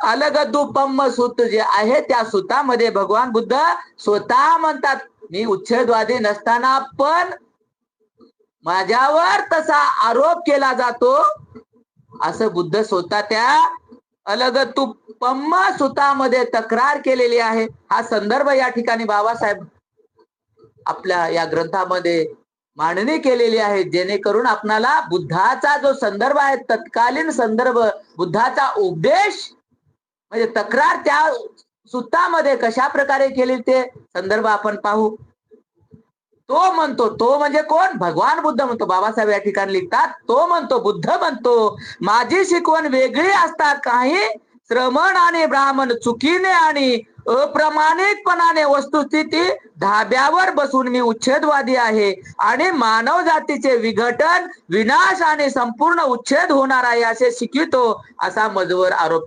अलगदुपम सूत जे आहे त्या सुतामध्ये भगवान बुद्ध स्वतः म्हणतात मी उच्छेदवादी नसताना पण माझ्यावर तसा आरोप केला जातो. असं बुद्ध स्वतः त्या अलगतुपम सुतामध्ये तक्रार केलेली आहे. हा संदर्भ या ठिकाणी बाबासाहेब आपल्या या ग्रंथामध्ये मांडणी केलेली आहे. जेणेकरून आपणाला बुद्धाचा जो संदर्भ आहे तत्कालीन संदर्भ बुद्धाचा उपदेश म्हणजे तक्रार त्या सुतामध्ये कशा प्रकारे केली ते संदर्भ आपण पाहू. तो म्हणतो तो म्हणजे कोण? भगवान बुद्ध म्हणतो. बाबासाहेब या ठिकाणी लिहितात तो म्हणतो बुद्ध म्हणतो माझी शिकवण वेगळी असता काही श्रमण आणि ब्राह्मण चुकीने आणि अप्रमाणितपणाने वस्तुस्थिती धाब्यावर बसून मी उच्छेदवादी आहे आणि मानव जातीचे विघटन विनाश आणि संपूर्ण उच्छेद होणार आहे असे शिकवितो असा मजवर आरोप.